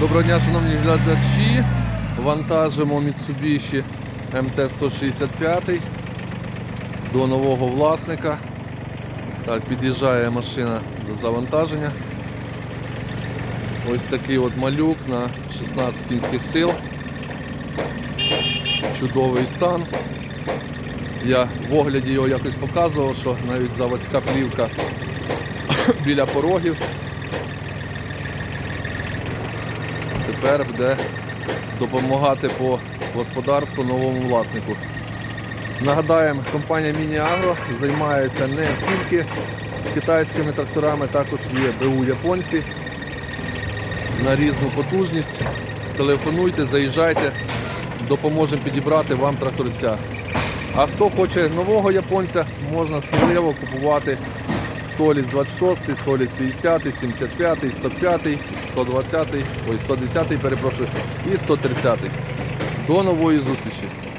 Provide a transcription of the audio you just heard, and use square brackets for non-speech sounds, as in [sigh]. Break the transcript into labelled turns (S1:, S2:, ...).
S1: Доброго дня, шановні глядачі. Вантажимо Mitsubishi MT-165 до нового власника. Так, під'їжджає машина до завантаження. Ось такий от малюк на 16 кінських сил. Чудовий стан. Я в огляді його якось показував, що навіть заводська плівка [coughs] біля порогів. Тепер буде допомагати по господарству новому власнику. Нагадаємо, компанія Міні-Агро займається не тільки китайськими тракторами, також є БУ японці на різну потужність. Телефонуйте, заїжджайте, допоможемо підібрати вам тракторця. А хто хоче нового японця, можна сміливо купувати Соліс 26, Соліс 50, 75, 105, 120, ой, 110, перепрошую, і 130. До нової зустрічі!